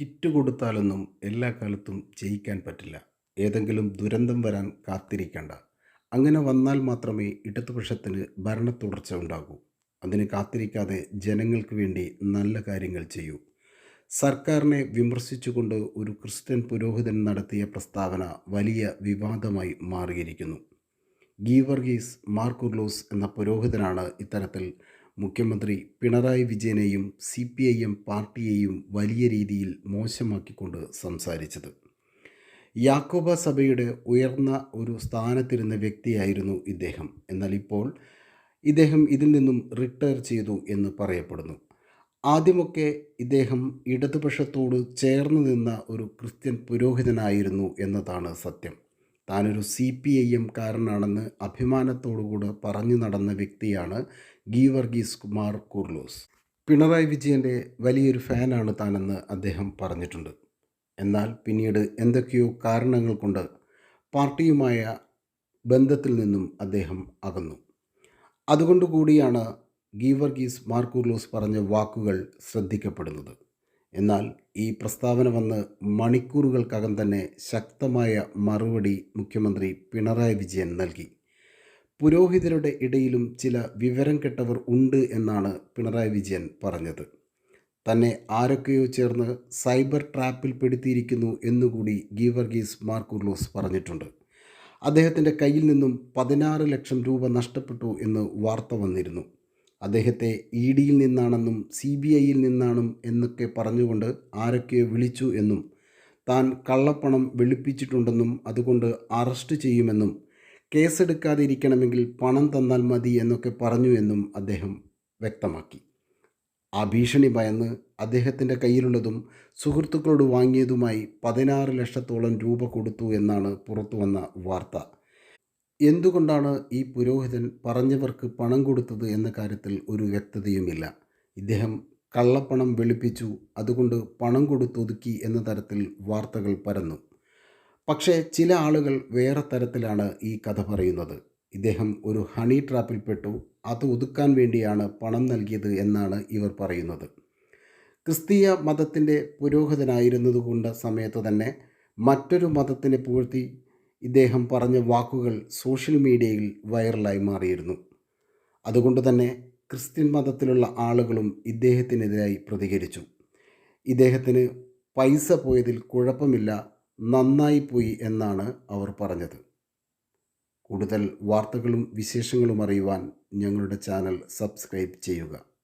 Kit കൊടുത്താലൊന്നും എല്ലാ കാലത്തും ജയിക്കാൻ പറ്റില്ല. ഏതെങ്കിലും ദുരന്തം വരാൻ കാത്തിരിക്കേണ്ട. അങ്ങനെ വന്നാൽ മാത്രമേ ഇടതുപക്ഷത്തിന് ഭരണ തുടർച്ച ഉണ്ടാകൂ. അതിന് കാത്തിരിക്കാതെ ജനങ്ങൾക്ക് വേണ്ടി നല്ല കാര്യങ്ങൾ ചെയ്യൂ. സർക്കാരിനെ വിമർശിച്ചുകൊണ്ട് ഒരു ക്രിസ്ത്യൻ പുരോഹിതൻ നടത്തിയ പ്രസ്താവന വലിയ വിവാദമായി മാറിയിരിക്കുന്നു. ഗീവർഗീസ് മാർക്കുർലോസ് എന്ന പുരോഹിതനാണ് ഇത്തരത്തിൽ മുഖ്യമന്ത്രി പിണറായി വിജയനെയും സി പി ഐ എം പാർട്ടിയെയും വലിയ രീതിയിൽ മോശമാക്കിക്കൊണ്ട് സംസാരിച്ചത്. യാക്കോബ സഭയുടെ ഉയർന്ന ഒരു സ്ഥാനത്തിരുന്ന വ്യക്തിയായിരുന്നു ഇദ്ദേഹം. എന്നാൽ ഇപ്പോൾ ഇദ്ദേഹം ഇതിൽ നിന്നും റിട്ടയർ ചെയ്തു എന്ന് പറയപ്പെടുന്നു. ആദ്യമൊക്കെ ഇദ്ദേഹം ഇടതുപക്ഷത്തോട് ചേർന്ന് നിന്ന ഒരു ക്രിസ്ത്യൻ പുരോഹിതനായിരുന്നു എന്നതാണ് സത്യം. താനൊരു സി പി ഐ എം കാരനാണെന്ന് അഭിമാനത്തോടുകൂടെ പറഞ്ഞു നടന്ന വ്യക്തിയാണ് ഗീവർഗീസ് കുമാർ കുർലൂസ്. പിണറായി വിജയന്റെ വലിയൊരു ഫാനാണ് താനെന്ന് അദ്ദേഹം പറഞ്ഞിട്ടുണ്ട്. എന്നാൽ പിന്നീട് എന്തൊക്കെയോ കാരണങ്ങൾ കൊണ്ട് പാർട്ടിയുമായ ബന്ധത്തിൽ നിന്നും അദ്ദേഹം അകന്നു. അതുകൊണ്ടുകൂടിയാണ് ഗീവർഗീസ് മാർക്കൂർലോസ് പറഞ്ഞ വാക്കുകൾ ശ്രദ്ധിക്കപ്പെടുന്നത്. എന്നാൽ ഈ പ്രസ്താവന വന്ന് മണിക്കൂറുകൾക്കകം തന്നെ ശക്തമായ മറുപടി മുഖ്യമന്ത്രി പിണറായി വിജയൻ നൽകി. പുരോഹിതരുടെ ഇടയിലും ചില വിവരം കെട്ടവർ ഉണ്ട് എന്നാണ് പിണറായി വിജയൻ പറഞ്ഞത്. തന്നെ ആരൊക്കെയോ ചേർന്ന് സൈബർ ട്രാപ്പിൽ പെടുത്തിയിരിക്കുന്നു എന്നുകൂടി ഗീവർഗീസ് മാർക്കുർലോസ് പറഞ്ഞിട്ടുണ്ട്. അദ്ദേഹത്തിന്റെ കയ്യിൽ നിന്നും പതിനാറ് ലക്ഷം രൂപ നഷ്ടപ്പെട്ടു എന്ന് വാർത്ത വന്നിരുന്നു. അദ്ദേഹത്തെ ഇ ഡിയിൽ നിന്നാണെന്നും സി ബി ഐയിൽ നിന്നാണെന്നും എന്നൊക്കെ പറഞ്ഞുകൊണ്ട് ആരൊക്കെയോ വിളിച്ചു എന്നും താൻ കള്ളപ്പണം വെളുപ്പിച്ചിട്ടുണ്ടെന്നും അതുകൊണ്ട് അറസ്റ്റ് ചെയ്യുമെന്നും കേസെടുക്കാതിരിക്കണമെങ്കിൽ പണം തന്നാൽ മതി എന്നൊക്കെ പറഞ്ഞു എന്നും അദ്ദേഹം വ്യക്തമാക്കി. ആ ഭീഷണി ഭയന്ന് അദ്ദേഹത്തിന്റെ കയ്യിലുള്ളതും സുഹൃത്തുക്കളോട് വാങ്ങിയതുമായി പതിനാറ് ലക്ഷത്തോളം രൂപ കൊടുത്തു എന്നാണ് പുറത്തു വന്ന വാർത്ത. എന്തുകൊണ്ടാണ് ഈ പുരോഹിതൻ പറഞ്ഞവർക്ക് പണം കൊടുത്തത് എന്ന കാര്യത്തിൽ ഒരു വ്യക്തതയുമില്ല. ഇദ്ദേഹം കള്ളപ്പണം വെളുപ്പിച്ചു അതുകൊണ്ട് പണം കൊടുത്തൊതുക്കി എന്ന തരത്തിൽ വാർത്തകൾ പരന്നു. പക്ഷേ ചില ആളുകൾ വേറെ തരത്തിലാണ് ഈ കഥ പറയുന്നത്. ഇദ്ദേഹം ഒരു ഹണി ട്രാപ്പിൽപ്പെട്ടു അത് ഒതുക്കാൻ വേണ്ടിയാണ് പണം നൽകിയത് എന്നാണ് ഇവർ പറയുന്നത്. ക്രിസ്തീയ മതത്തിന്റെ പുരോഹിതനായിരുന്നതുകൊണ്ട് സമയത്ത് തന്നെ മറ്റൊരു മതത്തിനെ പുകഴ്ത്തി ഇദ്ദേഹം പറഞ്ഞ വാക്കുകൾ സോഷ്യൽ മീഡിയയിൽ വൈറലായി മാറിയിരുന്നു. അതുകൊണ്ട് തന്നെ ക്രിസ്ത്യൻ മതത്തിലുള്ള ആളുകളും ഇദ്ദേഹത്തിനെതിരായി പ്രതികരിച്ചു. ഇദ്ദേഹത്തിന് പൈസ പോയതിൽ കുഴപ്പമില്ല. നന്നായിപ്പോയി എന്നാണ് അവർ പറഞ്ഞത്. കൂടുതൽ വാർത്തകളും വിശേഷങ്ങളും അറിയുവാൻ ഞങ്ങളുടെ ചാനൽ സബ്സ്ക്രൈബ് ചെയ്യുക.